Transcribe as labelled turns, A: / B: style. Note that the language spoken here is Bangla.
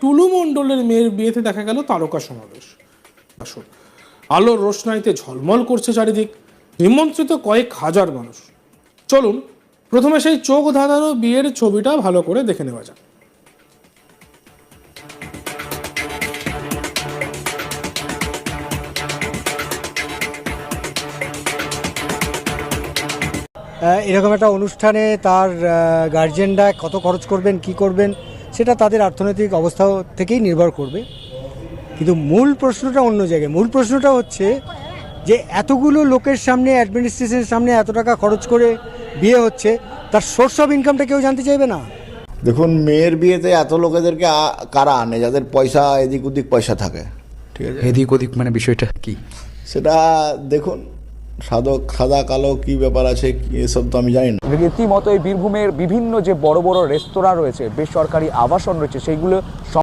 A: টুলু মণ্ডলের মেয়ের বিয়েতে দেখা গেল তারকা সমাবেশ। আসুন। আলোর রোশনাইতে ঝলমল করছে চারিদিক, নিমন্ত্রিত কয়েক হাজার মানুষ। চলুন, প্রথমে সেই চোখ ধাঁধানো বিয়ের ছবিটা ভালো করে দেখে নেওয়া যাক।
B: এরকম একটা অনুষ্ঠানে তার গার্জেনরা কত খরচ করবেন, কি করবেন? সেটা তাদের অর্থনৈতিক অবস্থা থেকেই নির্ভর করবে। কিন্তু মূল প্রশ্নটা অন্য জায়গায়। মূল প্রশ্নটা হচ্ছে যে এতগুলো লোকের সামনে অ্যাডমিনিস্ট্রেশনের সামনে এত টাকা খরচ করে বিয়ে হচ্ছে তার সোর্স অফ ইনকামটা কেউ জানতে চাইবে না?
C: দেখুন মেয়ের বিয়েতে এত লোকেদেরকে কারা আনে? যাদের পয়সা এদিক ওদিক পয়সা থাকে। ঠিক আছে?
D: এদিক ওদিক মানে বিষয়টা কি?
C: সেটা দেখুন সাদক সাদা, কালো কি ব্যাপার আছে এসব তো আমি জানি না।
E: রীতিমতো এই বীরভূমের বিভিন্ন যে বড় বড় রেস্তোরাঁ রয়েছে, বেসরকারি আবাসন রয়েছে, সেইগুলো